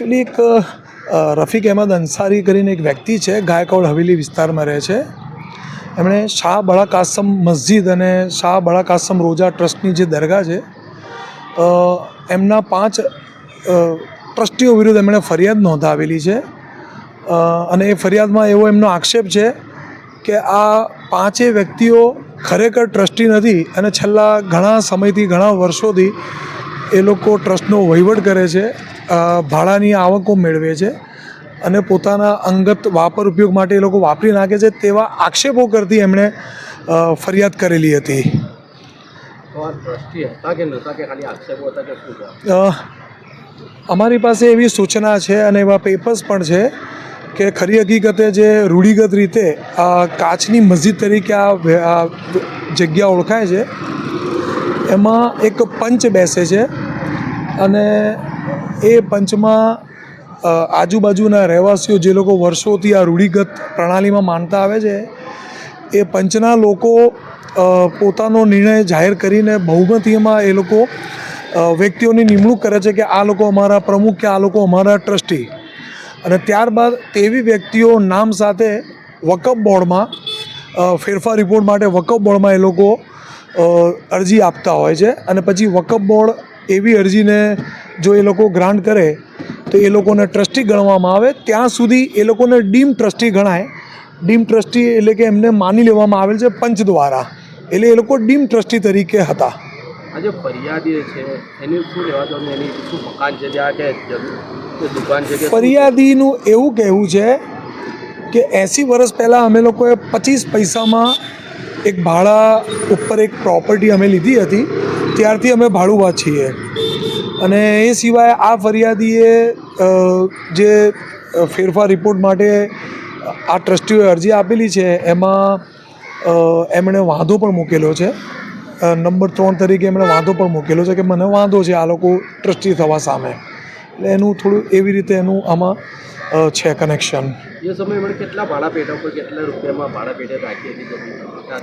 Actually એક રફીક અહેમદ અંસારી કરીને એક વ્યક્તિ છે, ગાયકવાડ હવેલી વિસ્તારમાં રહે છે. એમણે શાહ બળા કાસમ મસ્જિદ અને શાહ બળા કાસમ રોજા ટ્રસ્ટની જે દરગાહ છે એમના પાંચ ટ્રસ્ટીઓ વિરુદ્ધ એમણે ફરિયાદ નોંધાવેલી છે. અને એ ફરિયાદમાં એવો એમનો આક્ષેપ છે કે આ પાંચેય વ્યક્તિઓ ખરેખર ટ્રસ્ટી નથી અને છેલ્લા ઘણા સમયથી, ઘણા વર્ષોથી એ લોકો ટ્રસ્ટનો વહીવટ કરે છે. ભાડાની આવકો મેળવે છે અને પોતાના અંગત વાપર ઉપયોગ માટે એ લોકો વાપરી નાખે છે તેવા આક્ષેપો કરતી એમણે ફરિયાદ કરેલી હતી. અમારી પાસે એવી સૂચના છે અને એવા પેપર્સ પણ છે કે ખરી હકીકતે જે રૂઢિગત રીતે કાચની મસ્જિદ તરીકે આ જગ્યા ઓળખાય છે એમાં એક પંચ બેસે છે અને એ પંચમાં આજુબાજુના રહેવાસીઓ જે લોકો વર્ષોથી આ રૂઢિગત પ્રણાલીમાં માનતા આવે છે, એ પંચના લોકો પોતાનો નિર્ણય જાહેર કરીને બહુમતીમાં એ લોકો વ્યક્તિઓની નિમણૂક કરે છે કે આ લોકો અમારા પ્રમુખ કે આ લોકો અમારા ટ્રસ્ટી. અને ત્યારબાદ તેવી વ્યક્તિઓ નામ સાથે વકફ બોર્ડમાં ફેરફાર રિપોર્ટ માટે વકફ બોર્ડમાં એ લોકો અરજી આપતા હોય છે. અને પછી વકફ બોર્ડ એવી અરજીને જો એ લોકો ગ્રાન્ટ કરે તો એ લોકોને ટ્રસ્ટી ગણવામાં આવે. ત્યાં સુધી એ લોકોને ડીમ ટ્રસ્ટી ગણાય. ડીમ ટ્રસ્ટી એટલે કે એમને માની લેવામાં આવેલ છે પંચ દ્વારા. એટલે એ લોકો ડીમ ટ્રસ્ટી તરીકે હતા. આજે ફરિયાદી છે એની શું દો એની શું મકાન છે ત્યાં કે દુકાન છે? ફરિયાદીનું એવું કહેવું છે કે એંસી વર્ષ પહેલાં અમે લોકોએ પચીસ પૈસામાં એક ભાડા ઉપર એક પ્રોપર્ટી અમે લીધી હતી. ત્યારથી અમે ભાડું છીએ. અને એ સિવાય આ ફરિયાદીએ જે ફેરફાર રિપોર્ટ માટે આ ટ્રસ્ટીઓએ અરજી આપેલી છે, એમાં એમણે વાંધો પણ મૂકેલો છે. નંબર ત્રણ તરીકે એમણે વાંધો પણ મૂકેલો છે કે મને વાંધો છે આ લોકો ટ્રસ્ટી થવા સામે. એટલે એનું થોડું એવી રીતે એનું આમાં છે કનેક્શન એ સમયે એમણે કેટલા ભાડા પેટા ઉપર કેટલા રૂપિયામાં ભાડા પેટે રાખી હતી જમીન?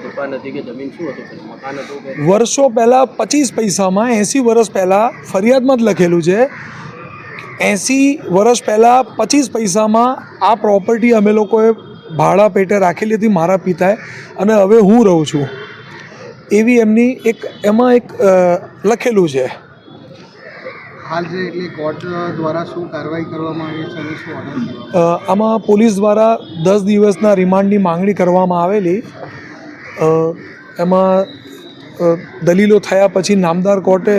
દુકાન હતી કે જમીન શું હતું? મકાન હતું વર્ષો પહેલાં પચીસ પૈસામાં એંસી વર્ષ પહેલાં ફરિયાદમાં જ લખેલું છે એંસી વર્ષ પહેલાં પચીસ પૈસામાં આ પ્રોપર્ટી અમે લોકોએ ભાડા પેટે રાખેલી હતી મારા પિતાએ અને હવે હું રહું છું. એવી એમની એક એમાં એક લખેલું છે. આમાં પોલીસ દ્વારા દસ દિવસના રિમાન્ડની માંગણી કરવામાં આવેલી. એમાં દલીલો થયા પછી નામદાર કોર્ટે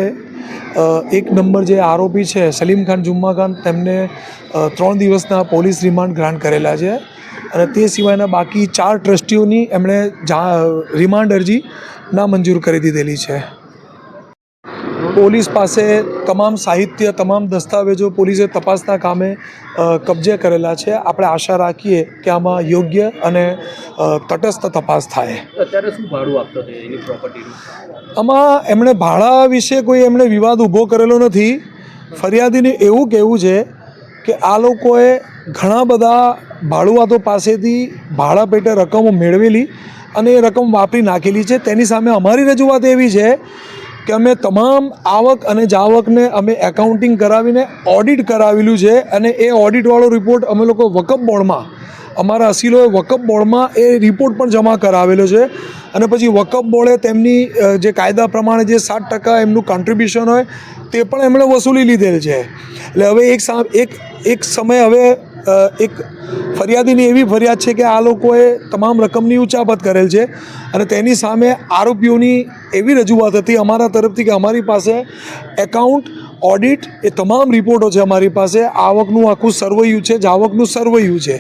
એક નંબર જે આરોપી છે, સલીમ ખાન, જુમ્મા ખાન, તેમને ત્રણ દિવસના પોલીસ રિમાન્ડ ગ્રાન્ટ કરેલા છે. અને તે સિવાયના બાકી ચાર ટ્રસ્ટીઓની એમણે જા, રિમાન્ડ અરજી નામંજૂર કરી દીધેલી છે. પોલીસ પાસે તમામ સાહિત્ય તમામ દસ્તાવેજો પોલીસે તપાસના કામે કબજે કરેલા છે. આપણે આશા રાખીએ કે આમાં યોગ્ય અને તટસ્થ તપાસ થાય. અત્યારે શું ભાડું આપતો હતો એની પ્રોપર્ટીનું આમાં એમણે ભાડા વિશે કોઈ એમણે વિવાદ ઊભો કરેલો નથી. ફરિયાદીને એવું કહેવું છે કે આ લોકોએ ઘણા બધા ભાડુઆતો પાસેથી ભાડા પેટે રકમો મેળવેલી અને એ રકમ વાપરી નાખેલી છે. તેની સામે અમારી રજૂઆત એવી છે કે અમે તમામ આવક અને જાવકને અમે એકાઉન્ટિંગ કરાવીને ઓડિટ કરાવેલું છે અને એ ઓડિટવાળો રિપોર્ટ અમે લોકો વકફ બોર્ડમાં અમારા અસીલોએ વકફ બોર્ડમાં એ રિપોર્ટ પણ જમા કરાવેલો છે. અને પછી વકફ બોર્ડે તેમની જે કાયદા પ્રમાણે જે સાત ટકા એમનું કોન્ટ્રીબ્યુશન હોય તે પણ એમણે વસૂલી લીધેલ છે. એટલે હવે એક સા, એક એક સમય હવે એક ફરિયાદીની એવી ફરિયાદ છે કે આ લોકોએ તમામ રકમની ઉચાપત કરેલ છે અને તેની સામે આરોપીઓની એવી રજૂઆત હતી અમારા તરફથી કે અમારી પાસે એકાઉન્ટ ઓડિટ એ તમામ રિપોર્ટો છે અમારી પાસે. આવકનું આખું સર્વૈયું છે જાવકનું સર્વૈયું છે.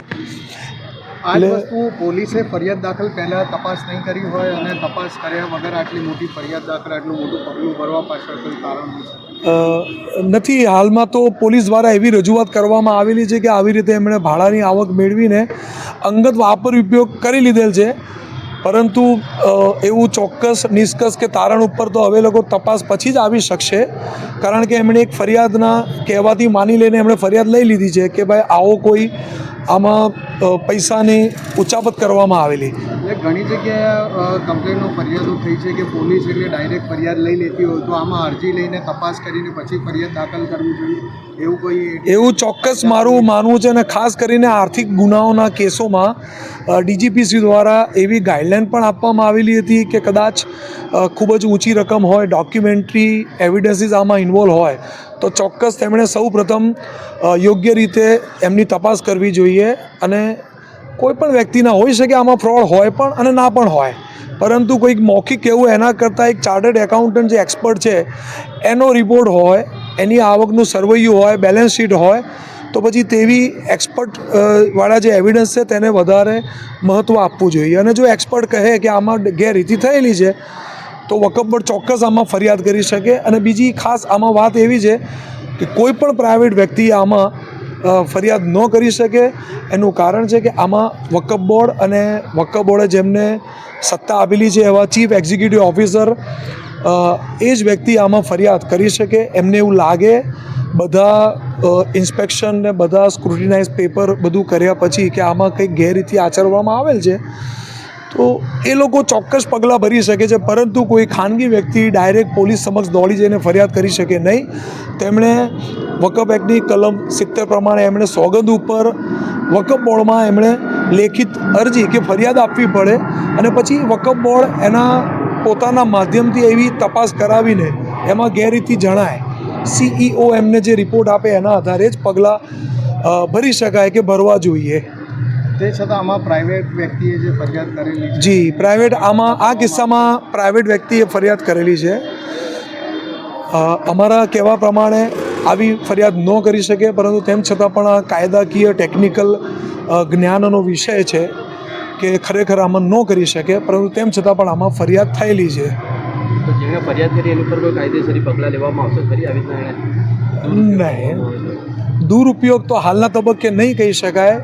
એટલે- વસ્તુ પોલીસે ફરિયાદ દાખલ પહેલાં તપાસ નહીં કરી હોય અને તપાસ કર્યા વગર આટલી મોટી ફરિયાદ દાખલ આટલું મોટું પગલું ભરવા પાછળ કોઈ કારણ અ, નથી, હાલમાં તો પોલીસ દ્વારા એવી રજૂઆત કરવામાં આવેલી છે કે આવી રીતે એમણે ભાડાની આવક મેળવીને અંગત વાપર ઉપયોગ કરી લીધેલ છે. પરંતુ એવું ચોક્કસ, નિષ્કર્ષ કે તારણ ઉપર તો હવે લોકો તપાસ પછી જ આવી શકશે. કારણ કે એમણે એક ફરિયાદના કહેવાથી માની લઈને એમણે ફરિયાદ લઈ લીધી છે કે ભાઈ, આવો કોઈ આમાં પૈસાની ઉચાપત કરવામાં આવેલી. ઘણી જગ્યાએ કમ્પ્લેનો ફરિયાદો થઈ છે કે પોલીસ એટલે ડાયરેક્ટ ફરિયાદ લઈ લેતી હોય તો આમાં અરજી લઈને તપાસ કરીને પછી ફરિયાદ દાખલ કરવી જોઈએ? એવું કોઈ એવું ચોક્કસ મારું માનવું છે અને ખાસ કરીને આર્થિક ગુનાઓના કેસોમાં ડીજીપીસી દ્વારા એવી ગાઈડલાઈન પણ આપવામાં આવેલી હતી કે કદાચ ખૂબ જ ઊંચી રકમ હોય, ડોક્યુમેન્ટરી એવિડન્સીસ આમાં ઇન્વોલ્વ હોય, તો ચોક્કસ તેમણે સૌ પ્રથમ યોગ્ય રીતે એમની તપાસ કરવી જોઈએ અને કોઈ પણ વ્યક્તિના હોઈ શકે આમાં ફ્રોડ હોય પણ અને ના પણ હોય. પરંતુ કોઈક મૌખિક કહેવું એના કરતાં એક ચાર્ટર્ડ એકાઉન્ટન્ટ જે એક્સપર્ટ છે, એનો રિપોર્ટ હોય, એની આવકનું સર્વૈયું હોય બેલેન્સ શીટ હોય, તો પછી તેવી એક્સપર્ટ વાળા જે એવિડન્સ છે તેને વધારે મહત્ત્વ આપવું જોઈએ. અને જો એક્સપર્ટ કહે કે આમાં ગેરરીતિ થયેલી છે, તો વકફ બોર્ડ ચોક્કસ આમાં ફરિયાદ કરી શકે. અને બીજી ખાસ આમાં વાત એવી છે કે કોઈ પણ પ્રાઇવેટ વ્યક્તિ આમાં ફરિયાદ ન કરી શકે. એનું કારણ છે કે આમાં વકફ બોર્ડ અને વકફ બોર્ડે જેમને સત્તા આપેલી છે એવા ચીફ એક્ઝિક્યુટિવ ઓફિસર એ જ વ્યક્તિ આમાં ફરિયાદ કરી શકે. એમને એવું લાગે બધા ઇન્સ્પેક્શન ને બધા સ્ક્રુટિનાઇઝ પેપર બધું કર્યા પછી કે આમાં કંઈક ગેરરીતિ આચરવામાં આવેલ છે. તો એ લોકો ચોક્કસ પગલાં ભરી શકે છે, પરંતુ કોઈ ખાનગી વ્યક્તિ ડાયરેક્ટ પોલીસ સમક્ષ દોડી જઈને ફરિયાદ કરી શકે નહીં. તેમણે વકફ એક્ટની કલમ સિત્તેર પ્રમાણે એમણે સોગંદ ઉપર વકફ બોર્ડમાં એમણે લેખિત અરજી કે ફરિયાદ આપવી પડે અને પછી વકફ બોર્ડ એના પોતાના માધ્યમથી એવી તપાસ કરાવીને એમાં ગેરરીતિ જણાય. સીઈઓ એમને જે રિપોર્ટ આપે એના આધારે જ પગલાં ભરી શકાય કે ભરવા જોઈએ. તે છતાં આમાં પ્રાઇવેટ વ્યક્તિએ જે ફરિયાદ કરેલી છે? જી પ્રાઇવેટ આમાં આ કિસ્સામાં પ્રાઇવેટ વ્યક્તિએ ફરિયાદ કરેલી છે. અમારા કહેવા પ્રમાણે આવી ફરિયાદ ન કરી શકે પરંતુ તેમ છતાં પણ આ કાયદાકીય ટેકનિકલ જ્ઞાનનો વિષય છે કે ખરેખર આમાં ન કરી શકે પરંતુ તેમ છતાં પણ આમાં ફરિયાદ થયેલી છે. તો જેણે ફરિયાદ કરી એની પર કોઈ કાયદેસરી પગલાં લેવામાં આવશે ખરી આવી રીતના નહીં. દુરુપયોગ તો હાલના તબક્કે નહીં કહી શકાય.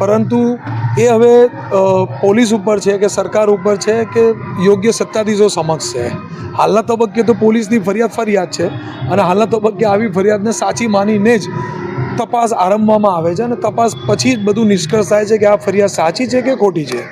પરંતુ એ હવે પોલીસ ઉપર છે કે સરકાર ઉપર છે કે યોગ્ય સત્તાધીશો સમક્ષ છે. હાલના તબક્કે તો પોલીસની ફરિયાદ ફરિયાદ છે અને હાલના તબક્કે આવી ફરિયાદને સાચી માનીને જ તપાસ આરંભવામાં આવે છે અને તપાસ પછી જ બધું નિષ્કર્ષ થાય છે કે આ ફરિયાદ સાચી છે કે ખોટી છે.